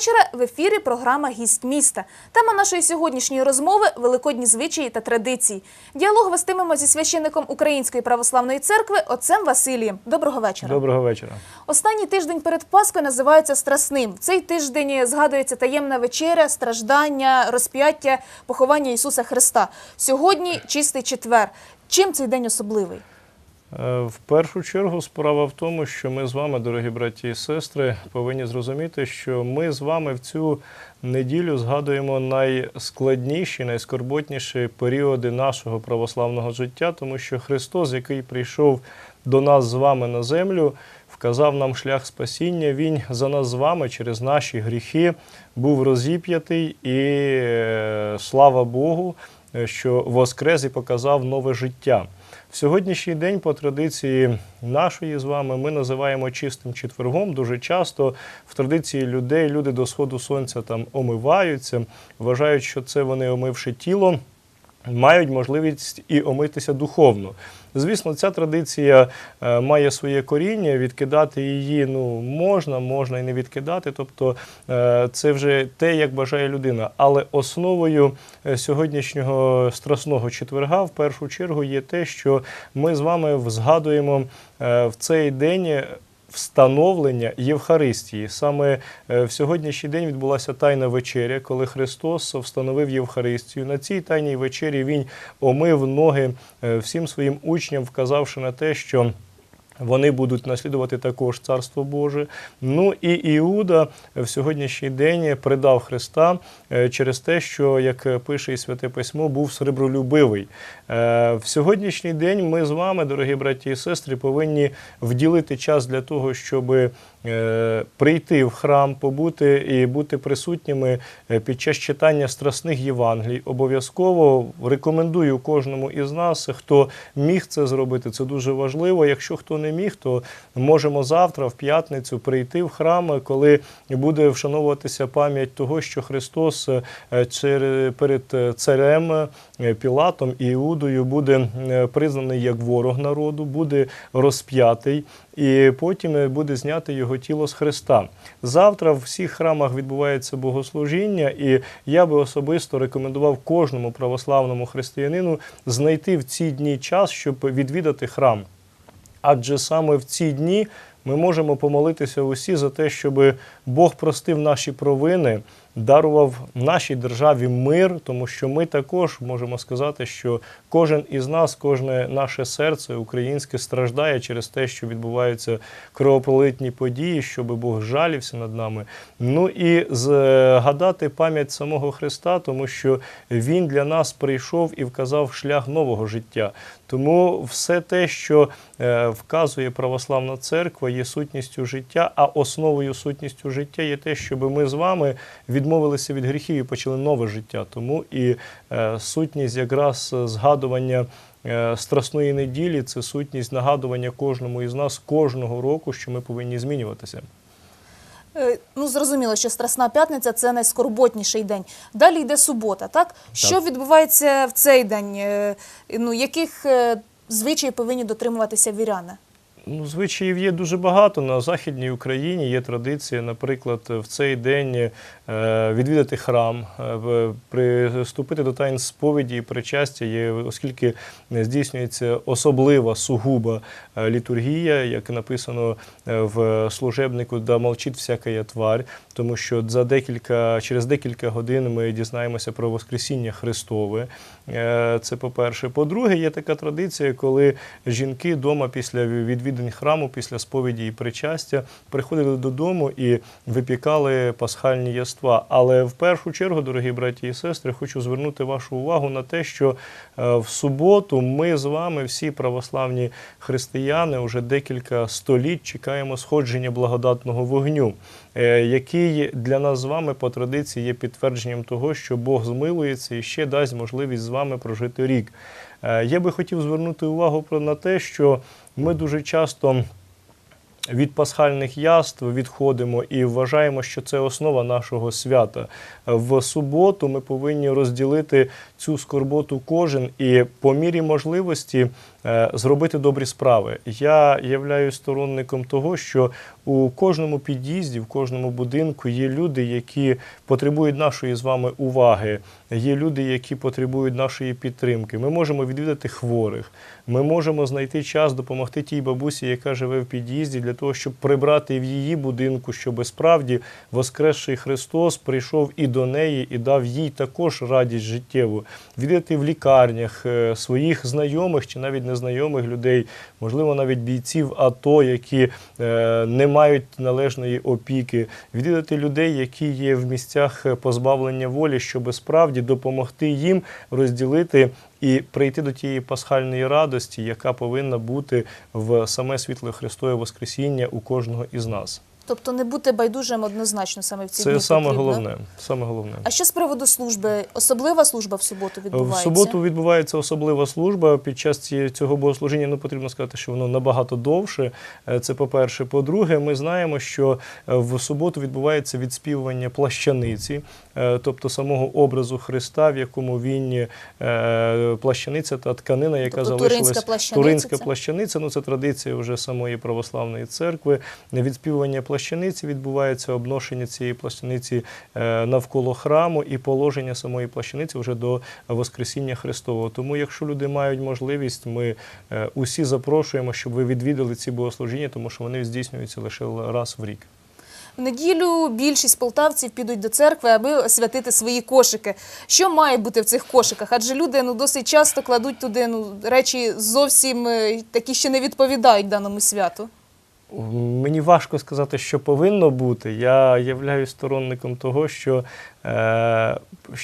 Вечора. В ефірі програма Гість міста. Тема нашої сьогоднішньої розмови великодні звичаї та традиції. Діалог вестимемо зі священником Української православної церкви отцем Василієм. Доброго вечора. Доброго вечора. Останній тиждень перед Паскою називається страсним. В цей тиждень згадується таємна вечеря, страждання, розп'яття, поховання Ісуса Христа. Сьогодні чистий четвер. Чим цей день особливий? Е, В першу чергу справа в тому, що ми з вами, дорогі браті і сестри, повинні зрозуміти, що ми з вами в цю неділю згадуємо найскладніші, найскорботніші періоди нашого православного життя, тому що Христос, який прийшов до нас з вами на землю, вказав нам шлях спасіння. Він за нас з вами через наші гріхи був розіп'ятий, і е, слава Богу, е, що воскрес і показав нове життя. В сьогоднішній день, по традиції нашої з вами, ми називаємо чистим четвергом. Дуже часто в традиції людей люди до сходу сонця там омиваються, вважають, що це вони омивши тіло. Мають можливість і омитися духовно. Звісно, ця традиція е, має своє коріння. Відкидати її ну можна, можна і не відкидати. Тобто е, це вже те, як бажає людина. Але основою е, сьогоднішнього страсного четверга в першу чергу є те, що ми з вами згадуємо в цей день встановлення Євхаристії. Саме е, в сьогоднішній день відбулася тайна вечеря, коли Христос встановив Євхаристію. На цій тайній вечері Він омив ноги е, всім своїм учням, вказавши на те, що. Вони будуть наслідувати також Царство Боже. Ну і Іуда в сьогоднішній день предав Христа е, через те, що, як пише і Святе Письмо, був сребролюбивий. Е, В сьогоднішній день ми з вами, дорогі браті і сестри, повинні вділити час для того, щоб прийти в храм, побути і бути присутніми е, під час читання страсних Євангелій. Обов'язково рекомендую кожному із нас, хто міг це зробити. Це дуже важливо. Якщо хто не міг, то можемо завтра, в п'ятницю, прийти в храм, коли буде вшановуватися пам'ять того, що Христос е, перед е, царем е, Пілатом і Іудою буде е, признаний як ворог народу, буде розп'ятий. І потім е, буде знято його тіло з Христа. Завтра в всіх храмах відбувається богослужіння, і я би особисто рекомендував кожному православному християнину знайти в ці дні час, щоб відвідати храм. Адже саме в ці дні ми можемо помолитися усі за те, щоб Бог простив наші провини, дарував нашій державі мир, тому що ми також можемо сказати, що кожен із нас, кожне наше серце українське страждає через те, що відбуваються кровопролитні події, щоб Бог жалівся над нами. Ну і згадати пам'ять самого Христа, тому що Він для нас прийшов і вказав шлях нового життя. Тому все те, що е, вказує православна церква, є сутністю життя, а основою сутністю життя є те, щоб ми з вами відмовилися від гріхів і почали нове життя. Тому і е, сутність якраз згадування. е, Страсної неділі це сутність нагадування кожному із нас кожного року, що ми повинні змінюватися. Е, Ну, зрозуміло, що Страсна п'ятниця це найскорботніший день. Далі йде субота, так? Що відбувається в цей день? Е, Ну, яких е, звичаїв повинні дотримуватися віряни? Ну, звичаїв є дуже багато. На Західній Україні є традиція, наприклад, в цей день е, відвідати храм, е, приступити до тайн сповіді і причастя, є, оскільки здійснюється особлива сугуба е, літургія, як написано в служебнику, да молчить всяка тварь, тому що за декілька, через декілька годин ми дізнаємося про Воскресіння Христове. Це по-перше. По-друге, є така традиція, коли жінки вдома після відвідань храму, після сповіді і причастя приходили додому і випікали пасхальні яства. Але в першу чергу, дорогі браті і сестри, хочу звернути вашу увагу на те, що е, в суботу ми з вами, всі православні християни, вже декілька століть чекаємо сходження благодатного вогню, е, який для нас з вами по традиції є підтвердженням того, що Бог змилується і ще дасть можливість з вами прожити рік. Е, Я би хотів звернути увагу на те, що ми дуже часто від пасхальних яств відходимо і вважаємо, що це основа нашого свята. В суботу ми повинні розділити цю скорботу кожен і по мірі можливості зробити добрі справи. Я являюсь сторонником того, що у кожному під'їзді, в кожному будинку є люди, які потребують нашої з вами уваги, є люди, які потребують нашої підтримки. Ми можемо відвідати хворих. Ми можемо знайти час допомогти тій бабусі, яка живе в під'їзді, для того, щоб прибрати в її будинку, щоб справді Воскресший Христос прийшов і до неї, і дав їй також радість життєву. Відвідати в лікарнях е, своїх знайомих чи навіть незнайомих людей, можливо, навіть бійців АТО, які е, не мають належної опіки, відвідати людей, які є в місцях позбавлення волі, щоб справді допомогти їм розділити і прийти до тієї пасхальної радості, яка повинна бути в саме світле Христове Воскресіння у кожного із нас. Тобто не бути байдужим однозначно саме в ці Це дні саме потрібно. головне. Саме головне. А що з приводу служби? Особлива служба в суботу відбувається? В суботу відбувається особлива служба. Під час цього богослужіння ну, потрібно сказати, що воно набагато довше. Е, Це по-перше. По-друге, ми знаємо, що е, в суботу відбувається відспівування плащаниці, е, тобто самого образу Христа, в якому він плащаниця та тканина, яка Тобто залишилась туринська плащаниця туринська плащаниця. Ну це традиція вже самої православної церкви. Відспівування плащаниці відбувається обношення цієї плащаниці е, навколо храму і положення самої плащаниці вже до Воскресіння Христового. Тому, якщо люди мають можливість, ми е, усі запрошуємо, щоб ви відвідали ці богослужіння, тому що вони здійснюються лише раз в рік. В неділю більшість полтавців підуть до церкви, аби освятити свої кошики. Що має бути в цих кошиках? Адже люди ну досить часто кладуть туди ну речі зовсім е, такі, що не відповідають даному святу. Мені важко сказати, що повинно бути. Я являюсь сторонником того, що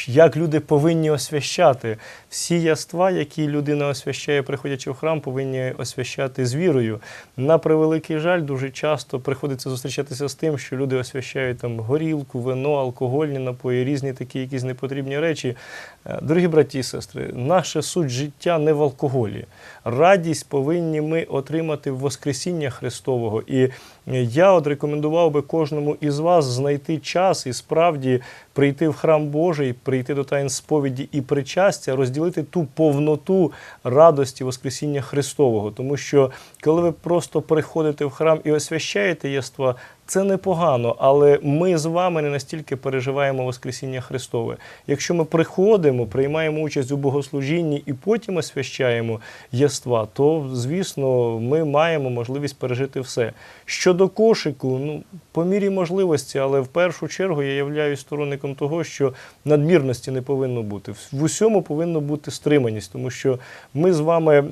як люди повинні освящати. Всі яства, які людина освящає, приходячи в храм, повинні освящати з вірою. На превеликий жаль, дуже часто приходиться зустрічатися з тим, що люди освящають там горілку, вино, алкогольні напої, різні такі якісь непотрібні речі. Е, Дорогі браті і сестри, наша суть життя не в алкоголі. Радість повинні ми отримати в Воскресіння Христового. І я от рекомендував би кожному із вас знайти час і справді прийти в храм Божий, прийти до таїн сповіді і причастя, розділити ту повноту радості Воскресіння Христового. Тому що коли ви просто приходите в храм і освящаєте єства, це непогано, але ми з вами не настільки переживаємо Воскресіння Христове. Якщо ми приходимо, приймаємо участь у богослужінні і потім освящаємо єства, то звісно ми маємо можливість пережити все. Щодо кошику, ну по мірі можливості, але в першу чергу я являюсь сторонником того, що надмірності не повинно бути. В усьому повинна бути стриманість, тому що ми з вами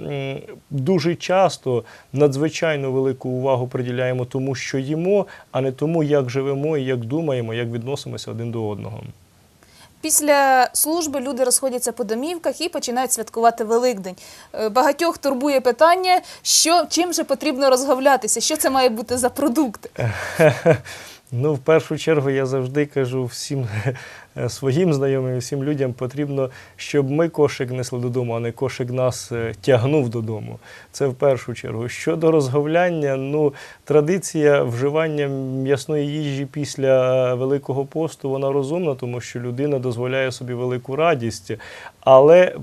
дуже часто надзвичайно велику увагу приділяємо тому, що їмо, а не тому, як живемо і як думаємо, як відносимося один до одного. Після служби люди розходяться по домівках і починають святкувати Великдень. Е, Багатьох турбує питання, що чим же потрібно розговлятися, що це має бути за продукт. Ну, в першу чергу я завжди кажу всім своїм знайомим, всім людям потрібно, щоб ми кошик несли додому, а не кошик нас е, тягнув додому. Це в першу чергу. Щодо розговляння, ну традиція вживання м'ясної їжі після Великого посту вона розумна, тому що людина дозволяє собі велику радість. Але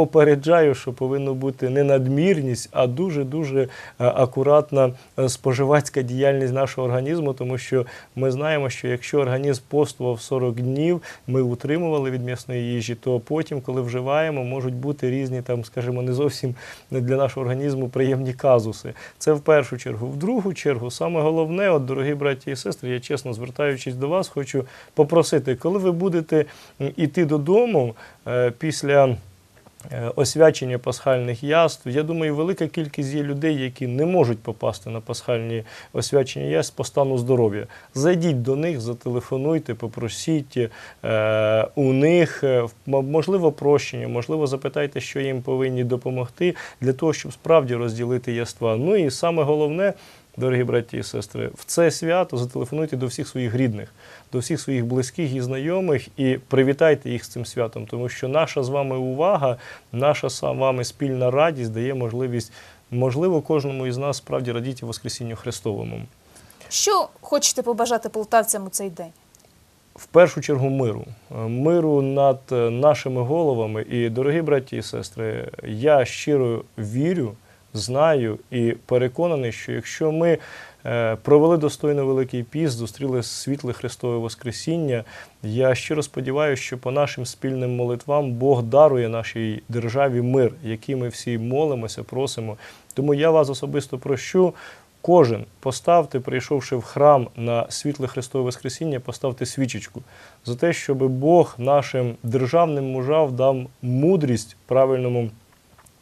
Попереджаю, що повинно бути не надмірність, а дуже-дуже е, акуратна е, споживацька діяльність нашого організму, тому що ми знаємо, що якщо організм постував 40 днів, ми утримували від м'ясної їжі, то потім, коли вживаємо, можуть бути різні, там, скажімо, не зовсім для нашого організму приємні казуси. Це в першу чергу. В другу чергу, саме головне, от, дорогі браті і сестри, я чесно звертаючись до вас, хочу попросити, коли ви будете м, іти додому е, після. Е, освячення пасхальних яств. Я думаю, велика кількість є людей, які не можуть попасти на пасхальні освячення яств по стану здоров'я. Зайдіть до них, зателефонуйте, попросіть е, у них, е, можливо, прощення, можливо, запитайте, що їм повинні допомогти для того, щоб справді розділити яства. Ну і саме головне. Дорогі браті і сестри, в це свято зателефонуйте до всіх своїх рідних, до всіх своїх близьких і знайомих і привітайте їх з цим святом, тому що наша з вами увага, наша з вами спільна радість дає можливість, можливо, кожному із нас справді радіти Воскресінню Христовому. Що хочете побажати полтавцям у цей день? в першу чергу миру. Миру над нашими головами. І, дорогі браті і сестри, я щиро вірю, знаю і переконаний, що якщо ми е, провели достойно Великий піст, зустріли світле Христове Воскресіння, я щиро сподіваюся, що по нашим спільним молитвам Бог дарує нашій державі мир, який ми всі молимося, просимо. Тому я вас особисто прощу. Кожен поставте, прийшовши в храм на світле Христове Воскресіння, поставте свічечку за те, щоб Бог нашим державним мужам дав мудрість правильному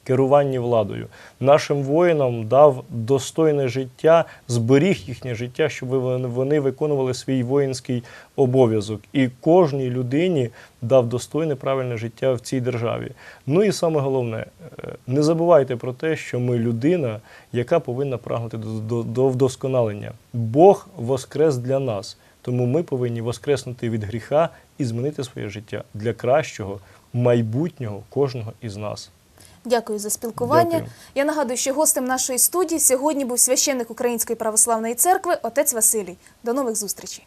керуванні владою, нашим воїнам дав достойне життя, зберіг їхнє життя, щоб вони- виконували свій воїнський обов'язок. І кожній людині дав достойне правильне життя в цій державі. Ну і саме головне, е, не забувайте про те, що ми людина, яка повинна прагнути до, до вдосконалення. Бог воскрес для нас. Тому ми повинні воскреснути від гріха і змінити своє життя для кращого майбутнього кожного із нас. Дякую за спілкування. Дякую. Я нагадую, що гостем нашої студії сьогодні був священник Української православної церкви отець Василій. До нових зустрічей.